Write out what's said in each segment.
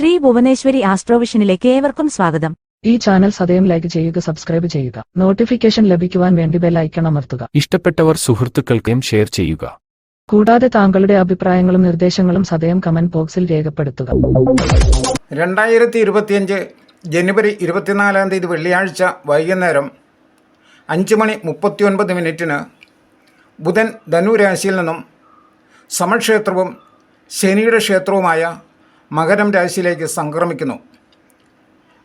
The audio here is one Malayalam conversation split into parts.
ശ്രീ ഭുവനേശ്വരി ആസ്ട്രോവിഷനിലേക്ക് ഏവർക്കും സ്വാഗതം. ഈ ചാനൽ സദയം ലൈക്ക് ചെയ്യുക സബ്സ്ക്രൈബ് ചെയ്യുക. നോട്ടിഫിക്കേഷൻ ലഭിക്കുവാൻ വേണ്ടി ബെൽ ഐക്കൺ അമർത്തുക. ഇഷ്ടപ്പെട്ടവർ സുഹൃത്തുക്കൾക്കും ഷെയർ ചെയ്യുക. കൂടാതെ താങ്കളുടെ അഭിപ്രായങ്ങളും നിർദ്ദേശങ്ങളും സദയം കമന്റ് ബോക്സിൽ രേഖപ്പെടുത്തുക. രണ്ടായിരത്തി ഇരുപത്തിയഞ്ച് ജനുവരി ഇരുപത്തിനാലാം തീയതി വെള്ളിയാഴ്ച വൈകുന്നേരം അഞ്ച് മണി മുപ്പത്തിയൊൻപത് മിനിറ്റിന് ബുധൻ ധനുരാശിയിൽ നിന്നും സമക്ഷേത്രവും ശനിയുടെ ക്ഷേത്രവുമായ മകരം രാശിയിലേക്ക് സംക്രമിക്കുന്നു.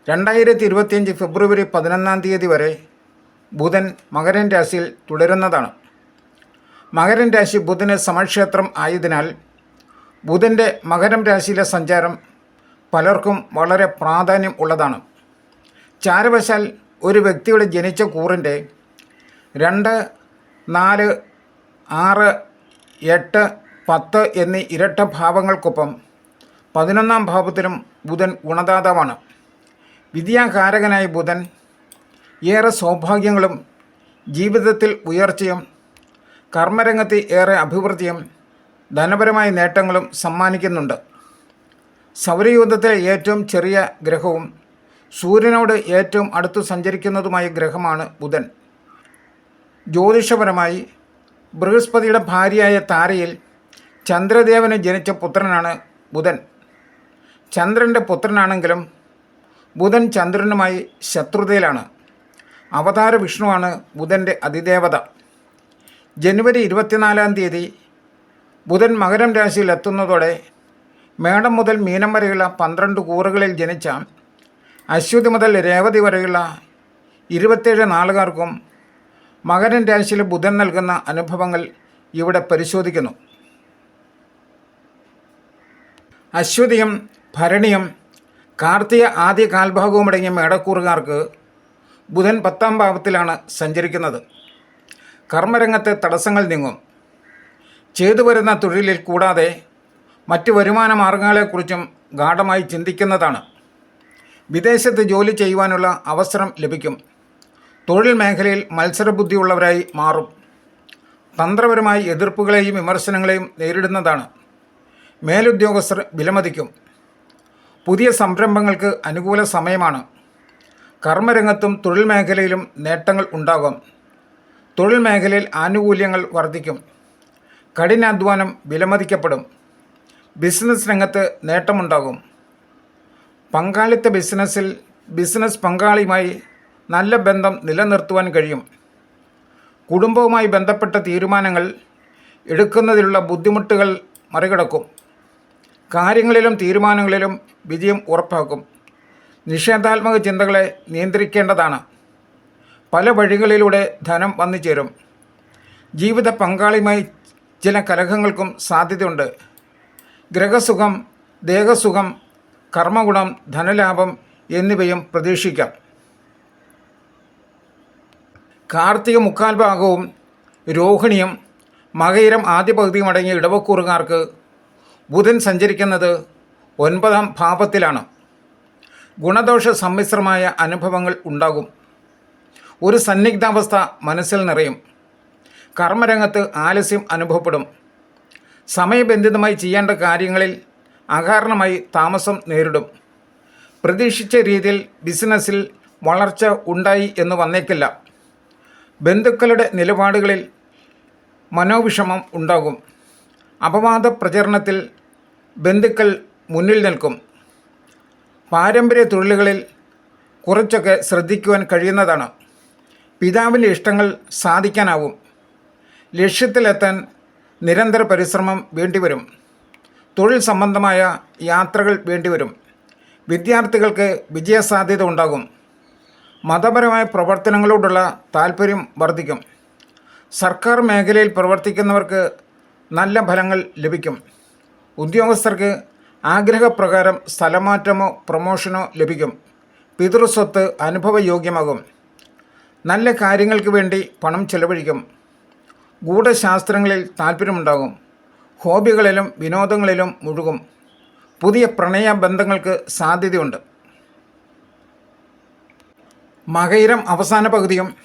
രണ്ടായിരത്തി ഇരുപത്തിയഞ്ച് ഫെബ്രുവരി പതിനൊന്നാം തീയതി വരെ ബുധൻ മകരൻ രാശിയിൽ തുടരുന്നതാണ്. മകരൻ രാശി ബുധന് സമക്ഷേത്രം ആയതിനാൽ ബുധന്റെ മകരം രാശിയിലെ സഞ്ചാരം പലർക്കും വളരെ പ്രാധാന്യം ഉള്ളതാണ്. ചാരവശാൽ ഒരു വ്യക്തിയുടെ ജനിച്ച കൂറിന്റെ രണ്ട് നാല് ആറ് എട്ട് പത്ത് എന്നീ ഇരട്ട ഭാവങ്ങൾക്കൊപ്പം പതിനൊന്നാം ഭാവത്തിലും ബുധൻ ഗുണദാതാവാണ്. വിദ്യാകാരകനായ ബുധൻ ഏറെ സൗഭാഗ്യങ്ങളും ജീവിതത്തിൽ ഉയർച്ചയും കർമ്മരംഗത്തെ ഏറെ അഭിവൃദ്ധിയും ധനപരമായ നേട്ടങ്ങളും സമ്മാനിക്കുന്നുണ്ട്. സൗരയൂഥത്തിലെ ഏറ്റവും ചെറിയ ഗ്രഹവും സൂര്യനോട് ഏറ്റവും അടുത്തു സഞ്ചരിക്കുന്നതുമായ ഗ്രഹമാണ് ബുധൻ. ജ്യോതിഷപരമായി ബൃഹസ്പതിയുടെ ഭാര്യയായ താരയിൽ ചന്ദ്രദേവന് ജനിച്ച പുത്രനാണ് ബുധൻ. ചന്ദ്രന്റെ പുത്രനാണെങ്കിലും ബുധൻ ചന്ദ്രനുമായി ശത്രുതയിലാണ്. അവതാര വിഷ്ണുവാണ് ബുധന്റെ അതിദേവത. ജനുവരി ഇരുപത്തിനാലാം തീയതി ബുധൻ മകരം രാശിയിൽ എത്തുന്നതോടെ മേടം മുതൽ മീനം വരെയുള്ള പന്ത്രണ്ട് കൂറുകളിൽ ജനിച്ച അശ്വതി മുതൽ രേവതി വരെയുള്ള ഇരുപത്തേഴ് നാളുകാർക്കും മകരൻ രാശിയിൽ ബുധൻ നൽകുന്ന അനുഭവങ്ങൾ ഇവിടെ പരിശോധിക്കുന്നു. അശ്വതിയും ഭരണിയും കാർത്തിക ആദ്യ കാൽഭാഗവുമടങ്ങിയ മേടക്കൂറുകാർക്ക് ബുധൻ പത്താം ഭാവത്തിലാണ് സഞ്ചരിക്കുന്നത്. കർമ്മരംഗത്തെ തടസ്സങ്ങൾ നീങ്ങും. ചെയ്തു വരുന്ന തൊഴിലിൽ കൂടാതെ മറ്റ് വരുമാന മാർഗങ്ങളെക്കുറിച്ചും ഗാഠമായി ചിന്തിക്കുന്നതാണ്. വിദേശത്ത് ജോലി ചെയ്യുവാനുള്ള അവസരം ലഭിക്കും. തൊഴിൽ മേഖലയിൽ മത്സരബുദ്ധിയുള്ളവരായി മാറും. തന്ത്രപരമായി എതിർപ്പുകളെയും വിമർശനങ്ങളെയും നേരിടുന്നതാണ്. മേലുദ്യോഗസ്ഥർ വിലമതിക്കും. പുതിയ സംരംഭങ്ങൾക്ക് അനുകൂല സമയമാണ്. കർമ്മരംഗത്തും തൊഴിൽ മേഖലയിലും നേട്ടങ്ങൾ ഉണ്ടാകും. തൊഴിൽ മേഖലയിൽ ആനുകൂല്യങ്ങൾ വർദ്ധിക്കും. കഠിനാധ്വാനം വിലമതിക്കപ്പെടും. ബിസിനസ് രംഗത്ത് നേട്ടമുണ്ടാകും. പങ്കാളിത്ത ബിസിനസ്സിൽ ബിസിനസ് പങ്കാളിയുമായി നല്ല ബന്ധം നിലനിർത്തുവാൻ കഴിയും. കുടുംബവുമായി ബന്ധപ്പെട്ട തീരുമാനങ്ങൾ എടുക്കുന്നതിലുള്ള ബുദ്ധിമുട്ടുകൾ മറികടക്കും. കാര്യങ്ങളിലും തീരുമാനങ്ങളിലും വിജയം ഉറപ്പാക്കും. നിഷേധാത്മക ചിന്തകളെ നിയന്ത്രിക്കേണ്ടതാണ്. പല വഴികളിലൂടെ ധനം വന്നു ചേരും ജീവിത പങ്കാളിയുമായി ചില കലഹങ്ങൾക്കും സാധ്യതയുണ്ട്. ഗ്രഹസുഖം ദേഹസുഖം കർമ്മഗുണം ധനലാഭം എന്നിവയും പ്രതീക്ഷിക്കാം. കാർത്തിക മുക്കാൽ ഭാഗവും രോഹിണിയും മകയിരം ആദ്യ പകുതിയും അടങ്ങിയ ഇടവക്കൂറുകാർക്ക് ബുധൻ സഞ്ചരിക്കുന്നത് ഒൻപതാം ഭാവത്തിലാണ് ഗുണദോഷ സമ്മിശ്രമായ അനുഭവങ്ങൾ ഉണ്ടാകും. ഒരു സന്നിഗ്ധാവസ്ഥ മനസ്സിൽ നിറയും. കർമ്മരംഗത്ത് ആലസ്യം അനുഭവപ്പെടും. സമയബന്ധിതമായി ചെയ്യേണ്ട കാര്യങ്ങളിൽ അകാരണമായി താമസം നേരിടും. പ്രതീക്ഷിച്ച രീതിയിൽ ബിസിനസ്സിൽ വളർച്ച ഉണ്ടായി എന്ന് വന്നേക്കില്ല. ബന്ധുക്കളുടെ നിലപാടുകളിൽ മനോവിഷമം ഉണ്ടാകും. അപവാദ പ്രചരണത്തിൽ ബന്ധുക്കൾ മുന്നിൽ നിൽക്കും. പാരമ്പര്യ തൊഴിലുകളിൽ കുറച്ചൊക്കെ ശ്രദ്ധിക്കുവാൻ കഴിയുന്നതാണ്. പിതാവിന്റെ ഇഷ്ടങ്ങൾ സാധിക്കാനാവും. ലക്ഷ്യത്തിലെത്താൻ നിരന്തര പരിശ്രമം വേണ്ടിവരും. തൊഴിൽ സംബന്ധമായ യാത്രകൾ വേണ്ടിവരും. വിദ്യാർത്ഥികൾക്ക് വിജയസാധ്യത ഉണ്ടാകും. മതപരമായ പ്രവർത്തനങ്ങളോടുള്ള താൽപ്പര്യം വർദ്ധിക്കും. സർക്കാർ മേഖലയിൽ പ്രവർത്തിക്കുന്നവർക്ക് നല്ല ഫലങ്ങൾ ലഭിക്കും. ഉദ്യോഗസ്ഥർക്ക് ആഗ്രഹപ്രകാരം സ്ഥലമാറ്റമോ പ്രൊമോഷനോ ലഭിക്കും. പിതൃസ്വത്ത് അനുഭവയോഗ്യമാകും. നല്ല കാര്യങ്ങൾക്ക് വേണ്ടി പണം ചെലവഴിക്കും. ഗൂഢശാസ്ത്രങ്ങളിൽ താല്പര്യമുണ്ടാകും ഹോബികളിലും വിനോദങ്ങളിലും മുഴുകും. പുതിയ പ്രണയ ബന്ധങ്ങൾക്ക് സാധ്യതയുണ്ട്. മകയിരം അവസാന പകുതിയും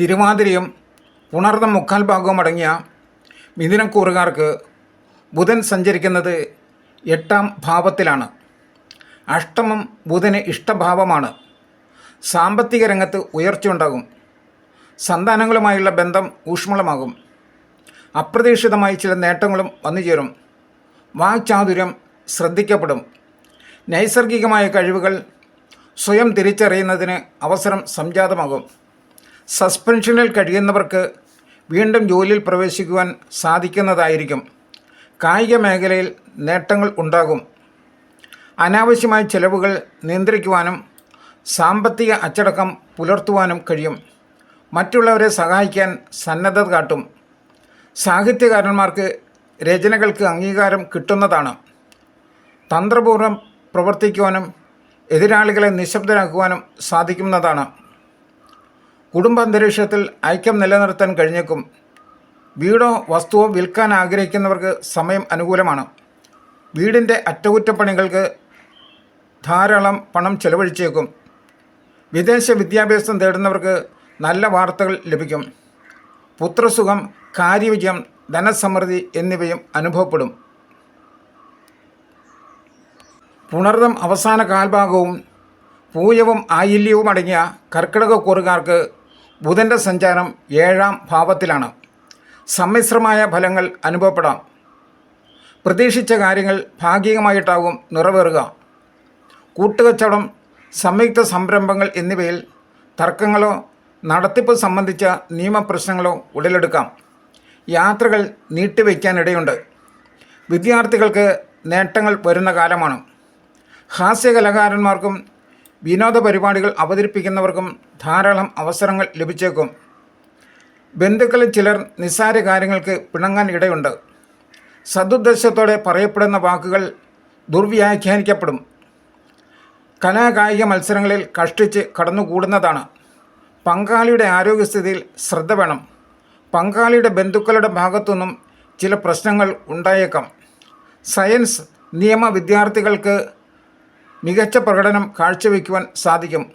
തിരുവാതിരയും ഉണർന്ന മുക്കാൽ ഭാഗവും അടങ്ങിയ മിഥുനക്കൂറുകാർക്ക് ബുധൻ സഞ്ചരിക്കുന്നത് എട്ടാം ഭാവത്തിലാണ്. അഷ്ടമം ബുധന് ഇഷ്ടഭാവമാണ്. സാമ്പത്തിക രംഗത്ത് ഉയർച്ച ഉണ്ടാകും സന്താനങ്ങളുമായുള്ള ബന്ധം ഊഷ്മളമാകും. അപ്രതീക്ഷിതമായി ചില നേട്ടങ്ങളും വന്നു ചേരും വാക്ചാതുര്യം ശ്രദ്ധിക്കപ്പെടും. നൈസർഗികമായ കഴിവുകൾ സ്വയം തിരിച്ചറിയുന്നതിന് അവസരം സംജാതമാകും. സസ്പെൻഷനിൽ കഴിയുന്നവർക്ക് വീണ്ടും ജോലിയിൽ പ്രവേശിക്കുവാൻ സാധിക്കുന്നതായിരിക്കും. കായിക മേഖലയിൽ നേട്ടങ്ങൾ ഉണ്ടാകും. അനാവശ്യമായ ചെലവുകൾ നിയന്ത്രിക്കുവാനും സാമ്പത്തിക അച്ചടക്കം പുലർത്തുവാനും കഴിയും. മറ്റുള്ളവരെ സഹായിക്കാൻ സന്നദ്ധത കാട്ടും. സാഹിത്യകാരന്മാർക്ക് രചനകൾക്ക് അംഗീകാരം കിട്ടുന്നതാണ്. തന്ത്രപൂർവം പ്രവർത്തിക്കുവാനും എതിരാളികളെ നിശബ്ദരാക്കുവാനും സാധിക്കുന്നതാണ്. കുടുംബാന്തരീക്ഷത്തിൽ ഐക്യം നിലനിർത്താൻ കഴിഞ്ഞേക്കും. വീടോ വസ്തുവോ വിൽക്കാൻ ആഗ്രഹിക്കുന്നവർക്ക് സമയം അനുകൂലമാണ്. വീടിന്റെ അറ്റകുറ്റപ്പണികൾക്ക് ധാരാളം പണം ചെലവഴിച്ചേക്കും. വിദേശ വിദ്യാഭ്യാസം തേടുന്നവർക്ക് നല്ല വാർത്തകൾ ലഭിക്കും. പുത്രസുഖം കാര്യവിജയം ധനസമൃദ്ധി എന്നിവയും അനുഭവപ്പെടും. പുണർദം അവസാന കാൽഭാഗവും പൂയവും ആയില്യവും അടങ്ങിയ കർക്കിടക കൂറുകാർക്ക് ബുധന്റെ സഞ്ചാരം ഏഴാം ഭാവത്തിലാണ്. സമ്മിശ്രമായ ഫലങ്ങൾ അനുഭവപ്പെടാം. പ്രതീക്ഷിച്ച കാര്യങ്ങൾ ഭാഗികമായിട്ടാകും നിറവേറുക. കൂട്ടുകച്ചവടം സംയുക്ത സംരംഭങ്ങൾ എന്നിവയിൽ തർക്കങ്ങളോ നടത്തിപ്പ് സംബന്ധിച്ച നിയമപ്രശ്നങ്ങളോ ഉടലെടുക്കാം. യാത്രകൾ നീട്ടിവയ്ക്കാനിടയുണ്ട്. വിദ്യാർത്ഥികൾക്ക് നേട്ടങ്ങൾ വരുന്ന കാലമാണ്. ഹാസ്യകലാകാരന്മാർക്കും വിനോദ പരിപാടികൾ അവതരിപ്പിക്കുന്നവർക്കും ധാരാളം അവസരങ്ങൾ ലഭിച്ചേക്കും. ബന്ധുക്കളിൽ ചിലർ നിസ്സാര കാര്യങ്ങൾക്ക് പിണങ്ങാൻ ഇടയുണ്ട്. സതുദ്ദേശത്തോടെ പറയപ്പെടുന്ന വാക്കുകൾ ദുർവ്യാഖ്യാനിക്കപ്പെടും. കലാകായിക മത്സരങ്ങളിൽ കഷ്ടിച്ച് കടന്നുകൂടുന്നതാണ്. പങ്കാളിയുടെ ആരോഗ്യസ്ഥിതിയിൽ ശ്രദ്ധ വേണം. പങ്കാളിയുടെ ബന്ധുക്കളുടെ ഭാഗത്തുനിന്നും ചില പ്രശ്നങ്ങൾ ഉണ്ടായേക്കാം. സയൻസ് നിയമ വിദ്യാർത്ഥികൾക്ക് മികച്ച പ്രകടനം കാഴ്ചവെക്കുവാൻ സാധിക്കും.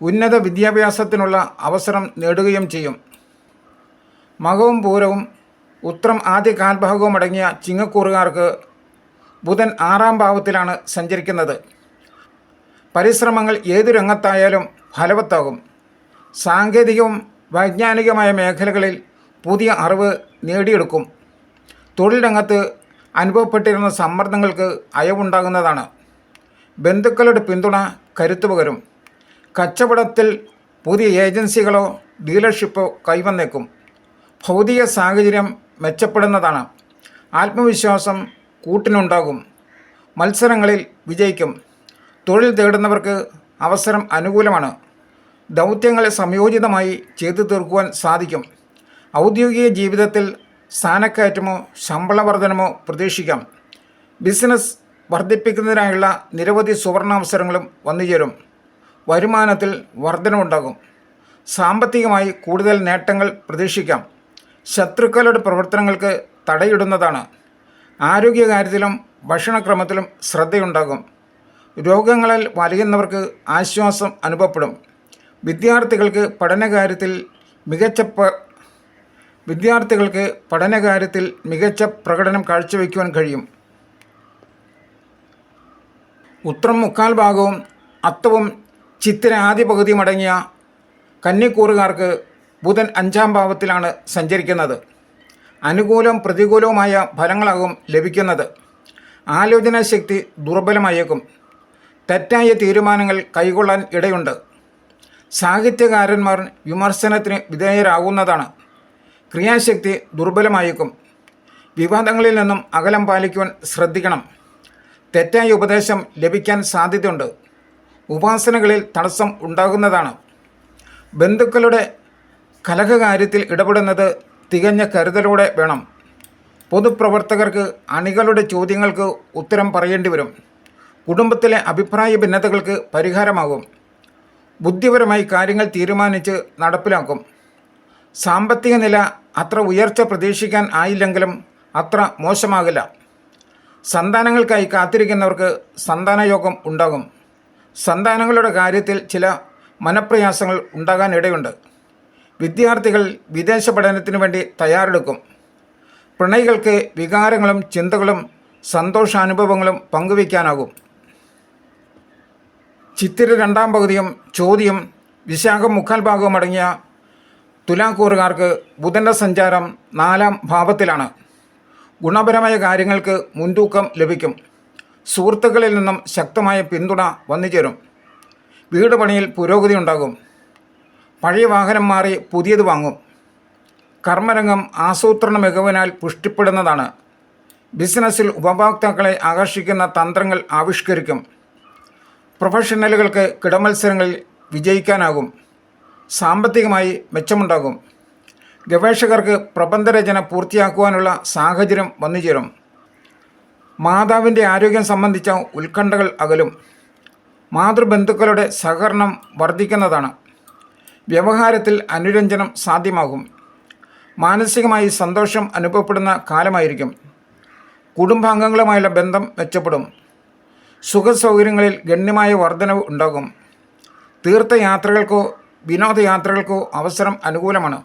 ഉന്നത വിദ്യാഭ്യാസത്തിനുള്ള അവസരം നേടുകയും ചെയ്യും. മകവും പൂരവും ഉത്രം ആദ്യ കാൽഭാഗവും അടങ്ങിയ ചിങ്ങക്കൂറുകാർക്ക് ബുധൻ ആറാം ഭാവത്തിലാണ് സഞ്ചരിക്കുന്നത്. പരിശ്രമങ്ങൾ ഏതു രംഗത്തായാലും ഫലവത്താകും. സാങ്കേതികവും വൈജ്ഞാനികമായ മേഖലകളിൽ പുതിയ അറിവ് നേടിയെടുക്കും. തൊഴിൽ രംഗത്ത് അനുഭവപ്പെട്ടിരുന്ന സമ്മർദ്ദങ്ങൾക്ക് അയവുണ്ടാകുന്നതാണ്. ബന്ധുക്കളുടെ പിന്തുണ കരുത്തുപകരും കച്ചവടത്തിൽ പുതിയ ഏജൻസികളോ ഡീലർഷിപ്പോ കൈവന്നേക്കും. ഭൗതിക സാഹചര്യം മെച്ചപ്പെടുന്നതാണ്. ആത്മവിശ്വാസം കൂട്ടിനുണ്ടാകും. മത്സരങ്ങളിൽ വിജയിക്കും. തൊഴിൽ തേടുന്നവർക്ക് അവസരം അനുകൂലമാണ്. ദൗത്യങ്ങളെ സംയോജിതമായി ചെയ്തു തീർക്കുവാൻ സാധിക്കും. ഔദ്യോഗിക ജീവിതത്തിൽ സ്ഥാനക്കയറ്റമോ ശമ്പള വർധനമോ പ്രതീക്ഷിക്കാം. ബിസിനസ് വർദ്ധിപ്പിക്കുന്നതിനായുള്ള നിരവധി സുവർണാവസരങ്ങളും വന്നുചേരും വരുമാനത്തിൽ വർധനമുണ്ടാകും സാമ്പത്തികമായി കൂടുതൽ നേട്ടങ്ങൾ പ്രതീക്ഷിക്കാം. ശത്രുക്കളുടെ പ്രവർത്തനങ്ങൾക്ക് തടയിടുന്നതാണ്. ആരോഗ്യകാര്യത്തിലും ഭക്ഷണക്രമത്തിലും ശ്രദ്ധയുണ്ടാകും. രോഗങ്ങളിൽ വലയുന്നവർക്ക് ആശ്വാസം അനുഭവപ്പെടും. വിദ്യാർത്ഥികൾക്ക് പഠനകാര്യത്തിൽ മികച്ച വിദ്യാർത്ഥികൾക്ക് പഠനകാര്യത്തിൽ മികച്ച പ്രകടനം കാഴ്ചവെക്കുവാൻ കഴിയും. ഉത്രം മുക്കാൽ ഭാഗവും അത്തവും ചിത്തിര ആദ്യ പകുതിയും അടങ്ങിയ കന്നിക്കൂറുകാർക്ക് ബുധൻ അഞ്ചാം ഭാവത്തിലാണ് സഞ്ചരിക്കുന്നത്. അനുകൂലവും പ്രതികൂലവുമായ ഫലങ്ങളാകും ലഭിക്കുന്നത്. ആലോചനാ ശക്തി ദുർബലമായേക്കും. തെറ്റായ തീരുമാനങ്ങൾ കൈകൊള്ളാൻ ഇടയുണ്ട്. സാഹിത്യകാരന്മാർ വിമർശനത്തിന് വിധേയരാകുന്നതാണ്. ക്രിയാശക്തി ദുർബലമായേക്കും. വിവാദങ്ങളിൽ നിന്നും അകലം പാലിക്കുവാൻ ശ്രദ്ധിക്കണം. തെറ്റായ ഉപദേശം ലഭിക്കാൻ സാധ്യതയുണ്ട്. ഉപാസനകളിൽ തടസ്സം ഉണ്ടാകുന്നതാണ്. ബന്ധുക്കളുടെ കലഹകാര്യത്തിൽ ഇടപെടുന്നത് തികഞ്ഞ കരുതലോടെ വേണം. പൊതുപ്രവർത്തകർക്ക് അണികളുടെ ചോദ്യങ്ങൾക്ക് ഉത്തരം പറയേണ്ടി വരും. കുടുംബത്തിലെ അഭിപ്രായ ഭിന്നതകൾക്ക് പരിഹാരമാകും. ബുദ്ധിപരമായി കാര്യങ്ങൾ തീരുമാനിച്ച് നടപ്പിലാക്കും. സാമ്പത്തിക നില അത്ര ഉയർച്ച പ്രതീക്ഷിക്കാൻ ആയില്ലെങ്കിലും അത്ര മോശമാകില്ല. സന്താനങ്ങൾക്കായി കാത്തിരിക്കുന്നവർക്ക് സന്താനയോഗം ഉണ്ടാകും. സന്താനങ്ങളുടെ കാര്യത്തിൽ ചില മനപ്രയാസങ്ങൾ ഉണ്ടാകാൻ ഇടയുണ്ട്. വിദ്യാർത്ഥികൾ വിദേശ പഠനത്തിന് വേണ്ടി തയ്യാറെടുക്കും. പ്രണയികൾക്ക് വികാരങ്ങളും ചിന്തകളും സന്തോഷാനുഭവങ്ങളും പങ്കുവയ്ക്കാനാകും. ചിത്തിര രണ്ടാം പകുതിയും ചോദ്യം വിശാഖം മുക്കാൽ ഭാഗവും അടങ്ങിയ തുലാക്കൂറുകാർക്ക് ബുധന്റെ സഞ്ചാരം നാലാം ഭാവത്തിലാണ്. ഗുണപരമായ കാര്യങ്ങൾക്ക് മുൻതൂക്കം ലഭിക്കും. സുഹൃത്തുക്കളിൽ നിന്നും ശക്തമായ പിന്തുണ വന്നുചേരും. വീട് പണിയിൽ പുരോഗതി ഉണ്ടാകും. പഴയ വാഹനം മാറി പുതിയത് വാങ്ങും. കർമ്മരംഗം ആസൂത്രണ മികവിനാൽ പുഷ്ടിപ്പെടുന്നതാണ്. ബിസിനസ്സിൽ ഉപഭോക്താക്കളെ ആകർഷിക്കുന്ന തന്ത്രങ്ങൾ ആവിഷ്കരിക്കും. പ്രൊഫഷണലുകൾക്ക് കിടമത്സരങ്ങളിൽ വിജയിക്കാനാകും. സാമ്പത്തികമായി മെച്ചമുണ്ടാകും. ഗവേഷകർക്ക് പ്രബന്ധരചന പൂർത്തിയാക്കുവാനുള്ള സാഹചര്യം വന്നുചേരും. മാതാവിന്റെ ആരോഗ്യം സംബന്ധിച്ച ഉത്കണ്ഠകൾ അകലും. മാതൃബന്ധുക്കളുടെ സഹകരണം വർദ്ധിക്കുന്നതാണ്. വ്യവഹാരത്തിൽ അനുരഞ്ജനം സാധ്യമാകും. മാനസികമായി സന്തോഷം അനുഭവപ്പെടുന്ന കാലമായിരിക്കും. കുടുംബാംഗങ്ങളുമായുള്ള ബന്ധം മെച്ചപ്പെടും. സുഖസൗകര്യങ്ങളിൽ ഗണ്യമായ വർധനവ് ഉണ്ടാകും. തീർത്ഥയാത്രകൾക്കോ വിനോദയാത്രകൾക്കോ അവസരം അനുകൂലമാണ്.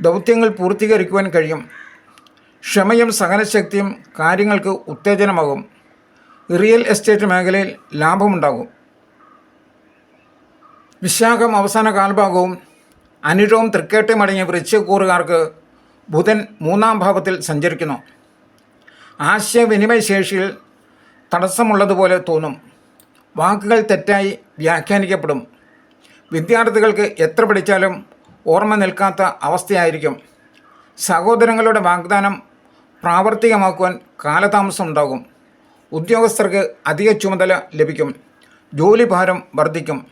ദൗത്യങ്ങൾ പൂർത്തീകരിക്കുവാൻ കഴിയും. ക്ഷമയും സഹനശക്തിയും കാര്യങ്ങൾക്ക് ഉത്തേജനമാകും. റിയൽ എസ്റ്റേറ്റ് മേഖലയിൽ ലാഭമുണ്ടാകും. വിശാഖം അവസാന കാൽഭാഗവും അനിഴവും തൃക്കേട്ടയും അടങ്ങിയ വൃശ്ചികൂറുകാർക്ക് ബുധൻ മൂന്നാം ഭാവത്തിൽ സഞ്ചരിക്കുന്നു. ആശയവിനിമയ ശേഷിയിൽ തടസ്സമുള്ളതുപോലെ തോന്നും. വാക്കുകൾ തെറ്റായി വ്യാഖ്യാനിക്കപ്പെടും. വിദ്യാർത്ഥികൾക്ക് എത്ര പഠിച്ചാലും ഓർമ്മ നിൽക്കാത്ത അവസ്ഥയായിരിക്കും. സഹോദരങ്ങളുടെ വാഗ്ദാനം പ്രാവർത്തികമാക്കുവാൻ കാലതാമസം ഉണ്ടാകും ഉദ്യോഗസ്ഥർക്ക് അധിക ചുമതല ലഭിക്കും. ജോലിഭാരം വർദ്ധിക്കും.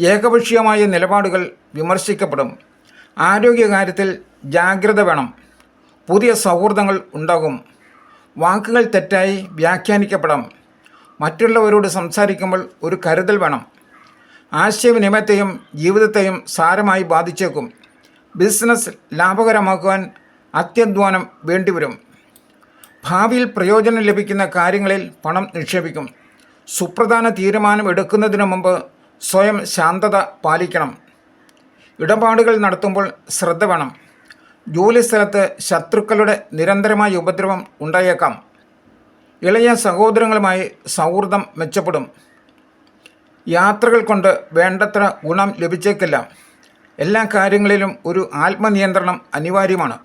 ഏകപക്ഷീയമായ നിലപാടുകൾ വിമർശിക്കപ്പെടും. ആരോഗ്യകാര്യത്തിൽ ജാഗ്രത വേണം. പുതിയ സൗഹൃദങ്ങൾ ഉണ്ടാകും. വാക്കുകൾ തെറ്റായി വ്യാഖ്യാനിക്കപ്പെടാം. മറ്റുള്ളവരോട് സംസാരിക്കുമ്പോൾ ഒരു കരുതൽ വേണം. ആശയവിനിമയത്തെയും ജീവിതത്തെയും സാരമായി ബാധിച്ചേക്കും. ബിസിനസ് ലാഭകരമാക്കുവാൻ അത്യധ്വാനം വേണ്ടിവരും. ഭാവിയിൽ പ്രയോജനം ലഭിക്കുന്ന കാര്യങ്ങളിൽ പണം നിക്ഷേപിക്കും. സുപ്രധാന തീരുമാനം എടുക്കുന്നതിന് മുമ്പ് സ്വയം ശാന്തത പാലിക്കണം. ഇടപാടുകൾ നടത്തുമ്പോൾ ശ്രദ്ധ വേണം. ജോലിസ്ഥലത്ത് ശത്രുക്കളുടെ നിരന്തരമായ ഉപദ്രവം ഉണ്ടായേക്കാം. ഇളയ സഹോദരങ്ങളുമായി സൗഹൃദം മെച്ചപ്പെടും. യാത്രകൾ കൊണ്ട് വേണ്ടത്ര ഗുണം ലഭിച്ചേക്കില്ല. എല്ലാ കാര്യങ്ങളിലും ഒരു ആത്മനിയന്ത്രണം അനിവാര്യമാണ്.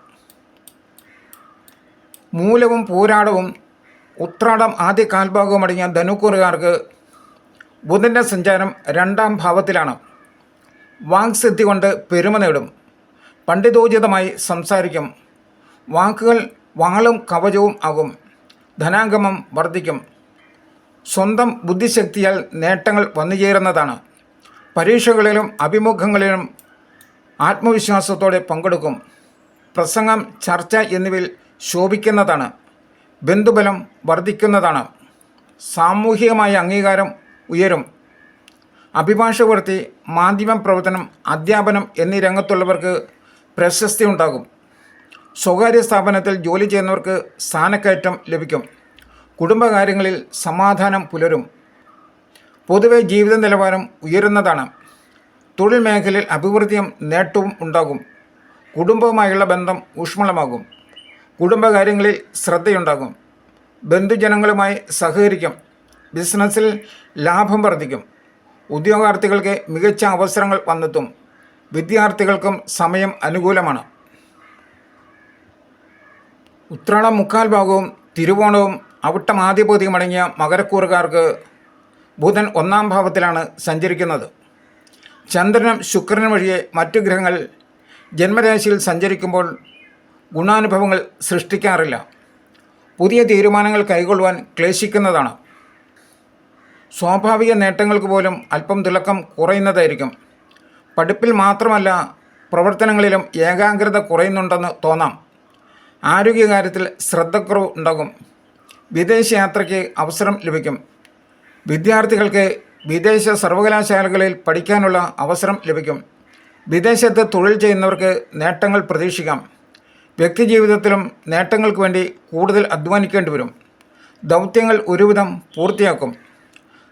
മൂലവും പോരാടവും ഉത്രാടം ആദ്യ കാൽഭാഗവും അടങ്ങിയ ധനുക്കൂറുകാർക്ക് ബുധന്റെ സഞ്ചാരം രണ്ടാം ഭാവത്തിലാണ്. വാക്സിദ്ധി കൊണ്ട് പെരുമ നേടും. പണ്ഡിതോചിതമായി സംസാരിക്കും. വാക്കുകൾ വാളും കവചവും ആകും. ധനാഗമം വർദ്ധിക്കും. സ്വന്തം ബുദ്ധിശക്തിയാൽ നേട്ടങ്ങൾ വന്നുചേരുന്നതാണ് പരീക്ഷകളിലും അഭിമുഖങ്ങളിലും ആത്മവിശ്വാസത്തോടെ പങ്കെടുക്കും. പ്രസംഗം ചർച്ച എന്നിവയിൽ ശോഭിക്കുന്നതാണ്. ബന്ധുബലം വർദ്ധിക്കുന്നതാണ്. സാമൂഹികമായ അംഗീകാരം ഉയരും. അഭിഭാഷകവൃത്തി മാധ്യമ പ്രവർത്തനം അധ്യാപനം എന്നീ രംഗത്തുള്ളവർക്ക് പ്രശസ്തി ഉണ്ടാകും. സ്വകാര്യ സ്ഥാപനത്തിൽ ജോലി ചെയ്യുന്നവർക്ക് സ്ഥാനക്കയറ്റം ലഭിക്കും. കുടുംബകാര്യങ്ങളിൽ സമാധാനം പുലരും. പൊതുവെ ജീവിത നിലവാരം ഉയരുന്നതാണ്. തൊഴിൽ മേഖലയിൽ അഭിവൃദ്ധിയും നേട്ടവും ഉണ്ടാകും. കുടുംബവുമായുള്ള ബന്ധം ഊഷ്മളമാകും. കുടുംബകാര്യങ്ങളിൽ ശ്രദ്ധയുണ്ടാകും. ബന്ധുജനങ്ങളുമായി സഹകരിക്കും. ബിസിനസ്സിൽ ലാഭം വർദ്ധിക്കും. ഉദ്യോഗാർത്ഥികൾക്ക് മികച്ച അവസരങ്ങൾ വന്നെത്തും. വിദ്യാർത്ഥികൾക്കും സമയം അനുകൂലമാണ്. ഉത്രാടം മുക്കാൽ ഭാഗവും തിരുവോണവും അവിട്ടം ആദ്യപതിയും അടങ്ങിയ മകരക്കൂറുകാർക്ക് ബുധൻ ഒന്നാം ഭാവത്തിലാണ് സഞ്ചരിക്കുന്നത്. ചന്ദ്രനും ശുക്രനും വഴിയെ മറ്റു ഗ്രഹങ്ങൾ ജന്മരാശിയിൽ സഞ്ചരിക്കുമ്പോൾ ഗുണാനുഭവങ്ങൾ സൃഷ്ടിക്കാറില്ല. പുതിയ തീരുമാനങ്ങൾ കൈകൊള്ളുവാൻ ക്ലേശിക്കുന്നതാണ്. സ്വാഭാവിക നേട്ടങ്ങൾക്ക് പോലും അല്പം തിളക്കം കുറയുന്നതായിരിക്കും. പഠിപ്പിൽ മാത്രമല്ല പ്രവർത്തനങ്ങളിലും ഏകാഗ്രത കുറയുന്നുണ്ടെന്ന് തോന്നാം. ആരോഗ്യകാര്യത്തിൽ ശ്രദ്ധക്കുറവ് ഉണ്ടാകും. വിദേശയാത്രയ്ക്ക് അവസരം ലഭിക്കും. വിദ്യാർത്ഥികൾക്ക് വിദേശ സർവകലാശാലകളിൽ പഠിക്കാനുള്ള അവസരം ലഭിക്കും. വിദേശത്ത് തൊഴിൽ ചെയ്യുന്നവർക്ക് നേട്ടങ്ങൾ പ്രതീക്ഷിക്കാം. വ്യക്തിജീവിതത്തിലും നേട്ടങ്ങൾക്ക് വേണ്ടി കൂടുതൽ അധ്വാനിക്കേണ്ടി വരും. ദൗത്യങ്ങൾ ഒരുവിധം പൂർത്തിയാക്കും.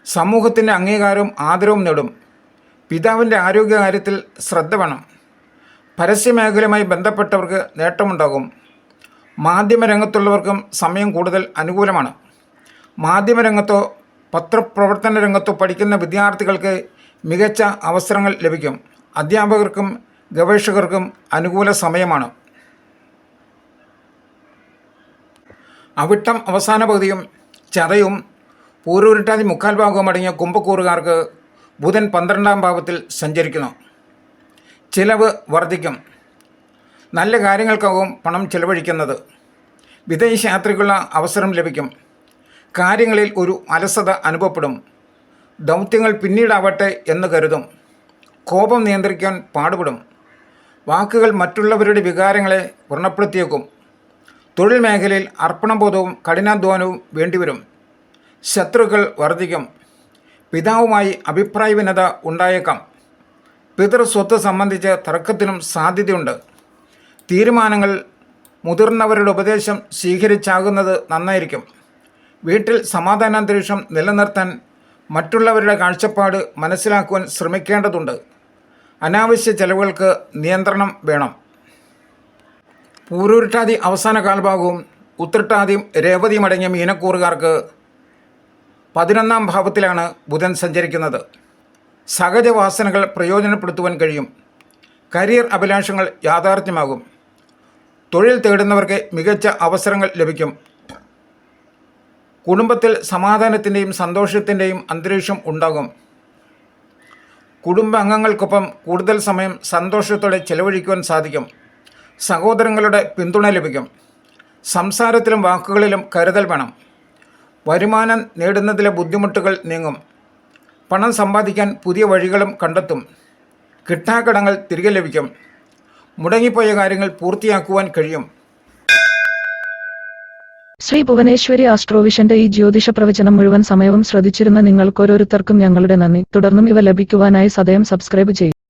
സമൂഹത്തിന്റെ അംഗീകാരവും ആദരവും നേടും. പിതാവിന്റെ ആരോഗ്യകാര്യത്തിൽ ശ്രദ്ധ വേണം. പരസ്യമേഖലയുമായി ബന്ധപ്പെട്ടവർക്ക് നേട്ടമുണ്ടാകും. മാധ്യമരംഗത്തുള്ളവർക്കും സമയം കൂടുതൽ അനുകൂലമാണ്. മാധ്യമരംഗത്തോ പത്രപ്രവർത്തന രംഗത്തോ പഠിക്കുന്ന വിദ്യാർത്ഥികൾക്ക് മികച്ച അവസരങ്ങൾ ലഭിക്കും. അധ്യാപകർക്കും ഗവേഷകർക്കും അനുകൂല സമയമാണ്. അവിട്ടം അവസാന പകുതിയും ചതയും പൂരൂരിട്ടാതി മുക്കാൽ ഭാഗവും അടങ്ങിയ കുംഭക്കൂറുകാർക്ക് ബുധൻ പന്ത്രണ്ടാം ഭാവത്തിൽ സഞ്ചരിക്കുന്നു. ചിലവ് വർദ്ധിക്കും. നല്ല കാര്യങ്ങൾക്കാവും പണം ചെലവഴിക്കുന്നത്. വിദേശ യാത്രയ്ക്കുള്ള അവസരം ലഭിക്കും. കാര്യങ്ങളിൽ ഒരു അലസത അനുഭവപ്പെടും. ദൗത്യങ്ങൾ പിന്നീടാവട്ടെ എന്ന് കരുതും. കോപം നിയന്ത്രിക്കാൻ പാടുപെടും. വാക്കുകൾ മറ്റുള്ളവരുടെ വികാരങ്ങളെ വ്രണപ്പെടുത്തിയേക്കും. തൊഴിൽ മേഖലയിൽ അർപ്പണബോധവും കഠിനാധ്വാനവും വേണ്ടിവരും. ശത്രുക്കൾ വർദ്ധിക്കും പിതാവുമായി അഭിപ്രായ ഭിന്നത ഉണ്ടായേക്കാം പിതൃസ്വത്ത് സംബന്ധിച്ച് തർക്കത്തിനും സാധ്യതയുണ്ട്. തീരുമാനങ്ങൾ മുതിർന്നവരുടെ ഉപദേശം സ്വീകരിച്ചാകുന്നത് നന്നായിരിക്കും. വീട്ടിൽ സമാധാനാന്തരീക്ഷം നിലനിർത്താൻ മറ്റുള്ളവരുടെ കാഴ്ചപ്പാട് മനസ്സിലാക്കുവാൻ ശ്രമിക്കേണ്ടതുണ്ട്. അനാവശ്യ ചെലവുകൾക്ക് നിയന്ത്രണം വേണം. പൂരൂരുട്ടാതി അവസാന കാൽഭാഗവും ഉത്രട്ടാതിയും രേവതിയും അടങ്ങിയ മീനക്കൂറുകാർക്ക് പതിനൊന്നാം ഭാവത്തിലാണ് ബുധൻ സഞ്ചരിക്കുന്നത്. സഹജവാസനകൾ പ്രയോജനപ്പെടുത്തുവാൻ കഴിയും. കരിയർ അഭിലാഷങ്ങൾ യാഥാർത്ഥ്യമാകും. തൊഴിൽ തേടുന്നവർക്ക് മികച്ച അവസരങ്ങൾ ലഭിക്കും. കുടുംബത്തിൽ സമാധാനത്തിന്റെയും സന്തോഷത്തിന്റെയും അന്തരീക്ഷം ഉണ്ടാകും. കുടുംബ അംഗങ്ങൾക്കൊപ്പം കൂടുതൽ സമയം സന്തോഷത്തോടെ ചെലവഴിക്കുവാൻ സാധിക്കും. സഹോദരങ്ങളുടെ പിന്തുണ ലഭിക്കും. സംസാരത്തിലും വാക്കുകളിലും കരുതൽ വേണം. വരുമാനം നേടുന്നതിലെ ബുദ്ധിമുട്ടുകൾ നീങ്ങും. പണം സമ്പാദിക്കാൻ പുതിയ വഴികളും കണ്ടെത്തും. കിട്ടാക്കടങ്ങൾ തിരികെ ലഭിക്കും. മുടങ്ങിപ്പോയ കാര്യങ്ങൾ പൂർത്തിയാക്കുവാൻ കഴിയും. ശ്രീ ഭുവനേശ്വരി ആസ്ട്രോവിഷന്റെ ഈ ജ്യോതിഷ പ്രവചനം മുഴുവൻ സമയവും ശ്രദ്ധിച്ചിരുന്ന നിങ്ങൾക്കോരോരുത്തർക്കും ഞങ്ങളുടെ നന്ദി. തുടർന്നും ഇവ ലഭിക്കുവാനായി സദയം സബ്സ്ക്രൈബ് ചെയ്യുക